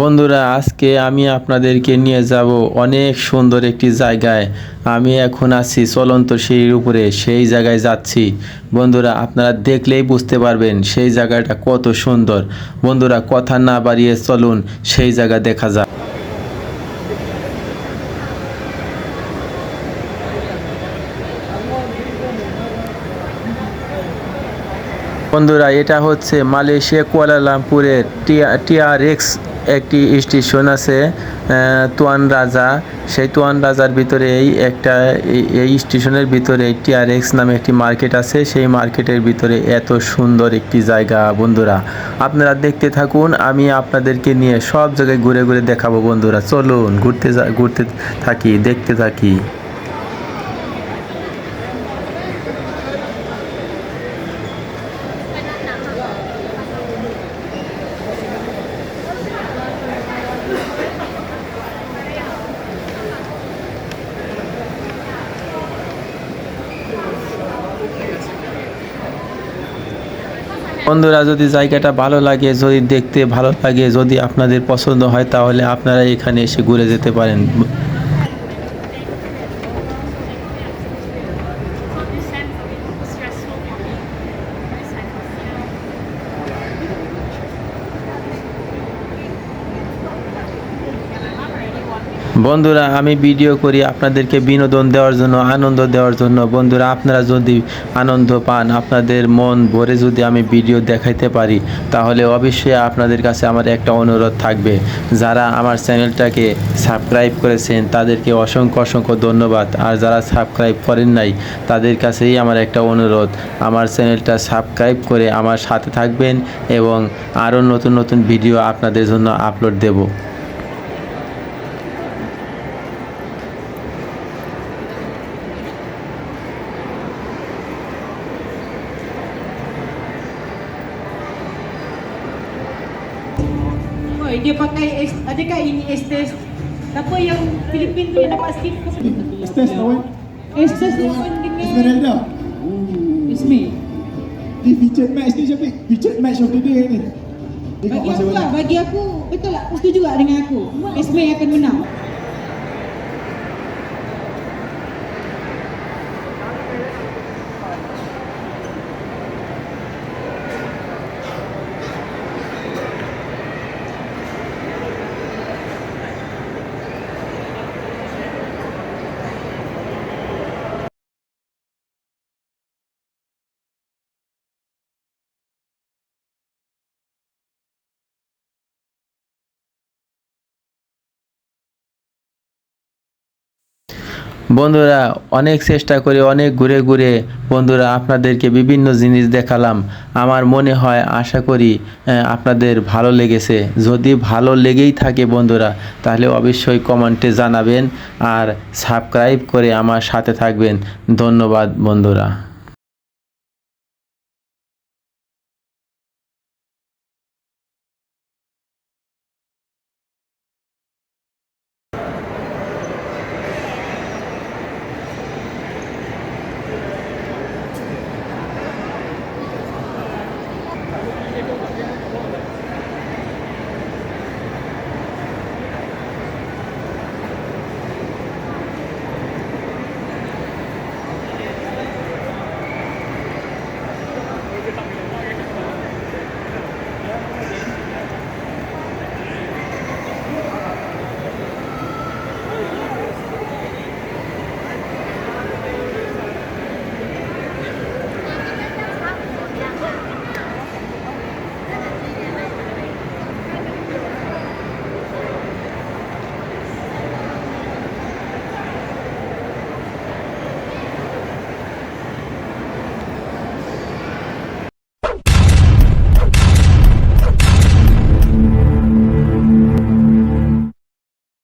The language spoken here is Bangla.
বন্ধুরা, আজকে আমি আপনাদেরকে নিয়ে যাব অনেক সুন্দর একটি জায়গায়। আমি এখন আছি চলন্ত সিঁড়ির উপরে, সেই জায়গায় যাচ্ছি। বন্ধুরা, আপনারা দেখলেই বুঝতে পারবেন সেই জায়গাটা কত সুন্দর। বন্ধুরা, কথা না বাড়িয়ে চলুন, সেই জায়গা দেখা যাক। বন্ধুরা, এটা হচ্ছে মালয়েশিয়া কুয়ালালামপুরের টিয়া টিআরএক্স একটি স্টেশন আছে তোয়ান রাজা। সেই তুয়ান রাজার ভিতরে এই একটা এই- এই স্টেশনের ভিতরে একটি আর এক্স নামে একটি মার্কেট আছে। সেই মার্কেটের ভিতরে এত সুন্দর একটি জায়গা, বন্ধুরা। আপনারা দেখতে থাকুন, আমি আপনাদেরকে নিয়ে সব জায়গায় ঘুরে ঘুরে দেখাবো, বন্ধুরা। চলুন, ঘুরতে যা- ঘুরতে থাকি, দেখতে থাকি। বন্ধুরা, যদি জায়গাটা ভালো লাগে, যদি দেখতে ভালো লাগে, যদি আপনাদের পছন্দ হয়, তাহলে আপনারা এখানে এসে ঘুরে যেতে পারেন। বন্ধুরা, আমি ভিডিও করি আপনাদেরকে বিনোদন দেওয়ার জন্য, আনন্দ দেওয়ার জন্য। বন্ধুরা, আপনারা যদি আনন্দ পান, আপনাদের মন ভরে যদি আমি ভিডিও দেখাইতে পারি, তাহলে অবশ্যই আপনাদের কাছে আমার একটা অনুরোধ থাকবে। যারা আমার চ্যানেলটাকে সাবস্ক্রাইব করেছেন, তাদেরকে অসংখ্য অসংখ্য ধন্যবাদ। আর যারা সাবস্ক্রাইব করেন নাই, তাদের কাছেই আমার একটা অনুরোধ। আমার চ্যানেলটা সাবস্ক্রাইব করে আমার সাথে থাকবেন এবং আরও নতুন নতুন ভিডিও আপনাদের জন্য আপলোড দেব। Oh, dia pakai adakah ini Estes? Siapa yang Filipin tu yang dapat skip ke? Estes kawan Estes lawan dengan Esmeralda Ismi. Di featured match ni Syafiq Featured match of the day ni Bagi aku lah, bagi aku betul lah, setuju tak dengan aku? Esme akan menang. বন্ধুরা, অনেক চেষ্টা করে, অনেক ঘুরে ঘুরে বন্ধুরা আপনাদেরকে বিভিন্ন জিনিস দেখালাম। আমার মনে হয়, আশা করি আপনাদের ভালো লেগেছে। যদি ভালো লেগেই থাকে বন্ধুরা, তাহলে অবশ্যই কমেন্টে জানাবেন আর সাবস্ক্রাইব করে আমার সাথে থাকবেন। ধন্যবাদ বন্ধুরা।